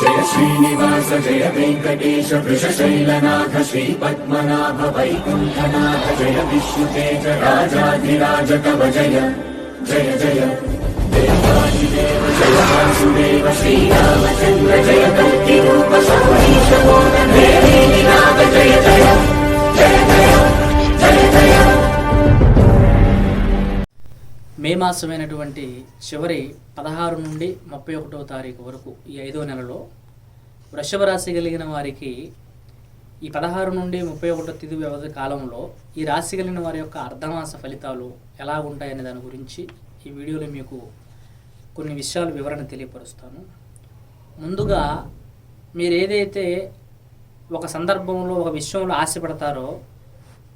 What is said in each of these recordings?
జయ శ్రీనివాస జయ వెంకటేశ వృషశైలనాథ శ్రీ పద్మనాభ వైకుంఠనాథ జయ విష్ణుతేజ రాజాధిరాజ కవ జయ జయ జయ. దేవాదిదేవ జయ వాసుదేవ శ్రీరామచంద్ర జయ కల్కి రూప సౌరీశ నాథ జయ జయ జయ. మే మాసమైనటువంటి చివరి పదహారు నుండి ముప్పై ఒకటో తారీఖు వరకు ఈ ఐదో నెలలో వృషభ రాశి కలిగిన వారికి ఈ పదహారు నుండి ముప్పై ఒకటో తిథి వ్యవధి కాలంలో ఈ రాశి కలిగిన వారి యొక్క అర్ధమాస ఫలితాలు ఎలా ఉంటాయనే దాని గురించి ఈ వీడియోలో మీకు కొన్ని విషయాలు వివరణ తెలియపరుస్తాను. ముందుగా మీరు ఏదైతే ఒక సందర్భంలో ఒక విషయంలో ఆశపడతారో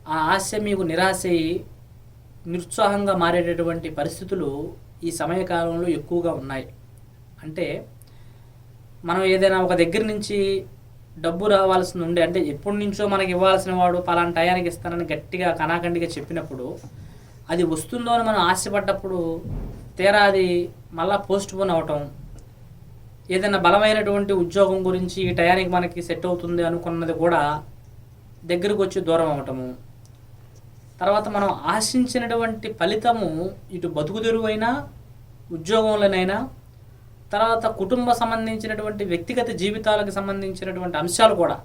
ఆ ఆశ మీకు నిరాశ అయ్యి నిరుత్సాహంగా మారేటటువంటి పరిస్థితులు ఈ సమయకాలంలో ఎక్కువగా ఉన్నాయి. అంటే మనం ఏదైనా ఒక దగ్గర నుంచి డబ్బు రావాల్సి ఉండే అంటే ఎప్పటి నుంచో మనకి ఇవ్వాల్సిన వాడు పలానా టయానికి ఇస్తానని గట్టిగా కనాకండిగా చెప్పినప్పుడు అది వస్తుందో అని మనం ఆశపడ్డప్పుడు తీరా అది మళ్ళా పోస్ట్ పోన్ అవటం ఏదైనా బలమైనటువంటి ఉద్యోగం గురించి ఈ టయానికి మనకి సెట్ అవుతుంది అనుకున్నది కూడా దగ్గరకు వచ్చి దూరం అవటము తర్వాత మనం ఆశించినటువంటి ఫలితము ఇటు బతుకు తెరువైనా ఉద్యోగంలోనైనా తర్వాత కుటుంబ సంబంధించినటువంటి వ్యక్తిగత జీవితాలకు సంబంధించినటువంటి అంశాలు కూడా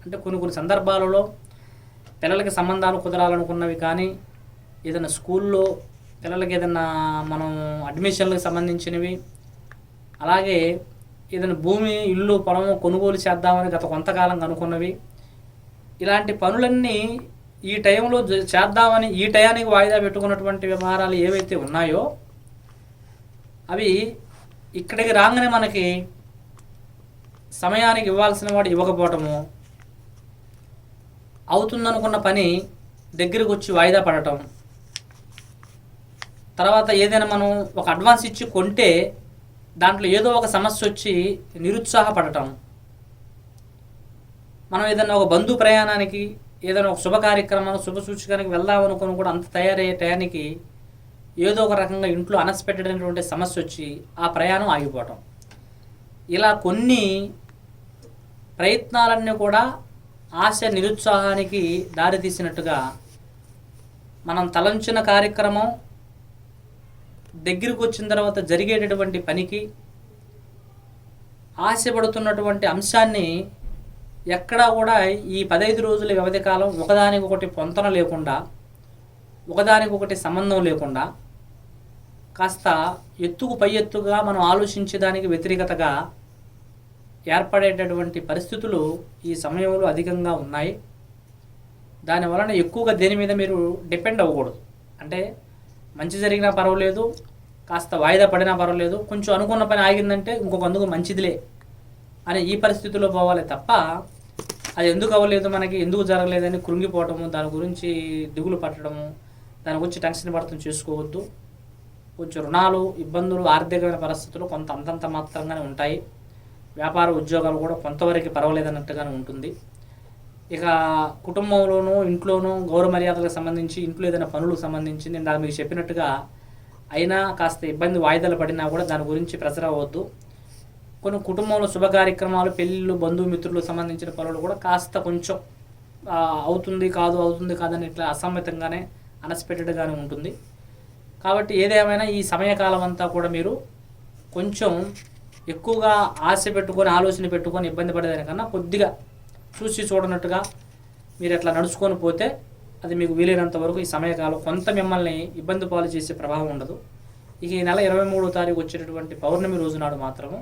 అంటే కొన్ని కొన్ని సందర్భాలలో పిల్లలకి సంబంధాలు కుదరాలనుకున్నవి కానీ ఏదైనా స్కూల్లో పిల్లలకి ఏదైనా మనం అడ్మిషన్లకు సంబంధించినవి అలాగే ఏదైనా భూమి ఇల్లు పొలము కొనుగోలు చేద్దామని గత కొంతకాలం అనుకున్నవి ఇలాంటి పనులన్నీ ఈ టైంలో చేద్దామని ఈ టయానికి వాయిదా పెట్టుకున్నటువంటి వ్యవహారాలు ఏవైతే ఉన్నాయో అవి ఇక్కడికి రాగానే మనకి సమయానికి ఇవ్వాల్సిన వాడు ఇవ్వకపోవటము అవుతుందనుకున్న పని దగ్గరకు వచ్చి వాయిదా పడటం తర్వాత ఏదైనా మనం ఒక అడ్వాన్స్ ఇచ్చి కొంటే దాంట్లో ఏదో ఒక సమస్య వచ్చి నిరుత్సాహపడటం. మనం ఏదైనా ఒక బంధు ప్రయాణానికి ఏదైనా ఒక శుభ కార్యక్రమం శుభ సూచకానికి వెళ్దాం అనుకుని కూడా అంత తయారయ్యే టయానికి ఏదో ఒక రకంగా ఇంట్లో అనస్పెక్టెడ్ సమస్య వచ్చి ఆ ప్రయాణం ఆగిపోవటం. ఇలా కొన్ని ప్రయత్నాలన్నీ కూడా ఆశ నిరుత్సాహానికి దారితీసినట్టుగా మనం తలంచిన కార్యక్రమం దగ్గరకు వచ్చిన తర్వాత జరిగేటటువంటి పనికి ఆశపడుతున్నటువంటి అంశాన్ని ఎక్కడా కూడా ఈ పదహైదు రోజుల వ్యవధి కాలం ఒకదానికొకటి పొంతన లేకుండా ఒకదానికొకటి సంబంధం లేకుండా కాస్త ఎత్తుకు పై ఎత్తుగా మనం ఆలోచించేదానికి వ్యతిరేకతగా ఏర్పడేటటువంటి పరిస్థితులు ఈ సమయంలో అధికంగా ఉన్నాయి. దాని వలన ఎక్కువగా దేని మీద మీరు డిపెండ్ అవ్వకూడదు. అంటే మంచి జరిగినా పర్వాలేదు కాస్త వాయిదా పడినా పర్వాలేదు కొంచెం అనుకున్న పని ఆగిందంటే ఇంకొక అందుకు మంచిదిలే అని ఈ పరిస్థితిలో పోవాలి తప్ప అది ఎందుకు అవ్వలేదు మనకి? ఎందుకు జరగలేదని కృంగిపోవటము దాని గురించి దిగులు పట్టడము దాని గురించి టెన్షన్ పడటం చేసుకోవద్దు. కొంచెం రుణాలు ఇబ్బందులు ఆర్థికమైన పరిస్థితులు కొంత అంతంత మాత్రంగానే ఉంటాయి. వ్యాపార ఉద్యోగాలు కూడా కొంతవరకు పర్వాలేదన్నట్టుగానే ఉంటుంది. ఇక కుటుంబంలోనూ ఇంట్లోనూ గౌరవ మర్యాదలకు సంబంధించి ఇంట్లో ఏదైనా పనులకు సంబంధించి నేను దాని మీకు చెప్పినట్టుగా అయినా కాస్త ఇబ్బంది వాయిదాలు పడినా కూడా దాని గురించి ప్రెజర్ అవ్వద్దు. కొన్ని కుటుంబంలో శుభ కార్యక్రమాలు పెళ్ళిళ్ళు బంధుమిత్రులు సంబంధించిన పనులు కూడా కాస్త కొంచెం అవుతుంది కాదు అవుతుంది కాదని ఇట్లా అసమ్మతంగానే అన్ఎక్స్పెక్టెడ్గానే ఉంటుంది. కాబట్టి ఏదేమైనా ఈ సమయకాలం అంతా కూడా మీరు కొంచెం ఎక్కువగా ఆశ పెట్టుకొని ఆలోచన పెట్టుకొని ఇబ్బంది పడేదానికన్నా కొద్దిగా చూసి చూడనట్టుగా మీరు అట్లా నడుచుకొని పోతే అది మీకు వీలైనంత వరకు ఈ సమయకాలం కొంత మిమ్మల్ని ఇబ్బంది పాలు చేసే ప్రభావం ఉండదు. ఇక ఈ నెల ఇరవై మూడో తారీఖు వచ్చేటటువంటి పౌర్ణమి రోజు నాడు మాత్రము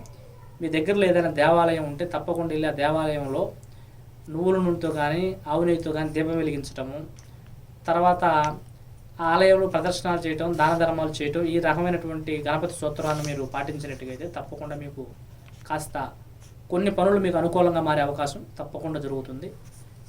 మీ దగ్గరలో ఏదైనా దేవాలయం ఉంటే తప్పకుండా వెళ్ళి ఆ దేవాలయంలో నువ్వుల నూనెతో కానీ ఆవు నెయ్యితో కానీ దీపం వెలిగించటము తర్వాత ఆలయంలో ప్రదర్శనలు చేయటం దాన ధర్మాలు చేయటం ఈ రకమైనటువంటి గణపతి సూత్రాలను మీరు పాటించినట్టుగైతే తప్పకుండా మీకు కాస్త కొన్ని పనులు మీకు అనుకూలంగా మారే అవకాశం తప్పకుండా జరుగుతుంది.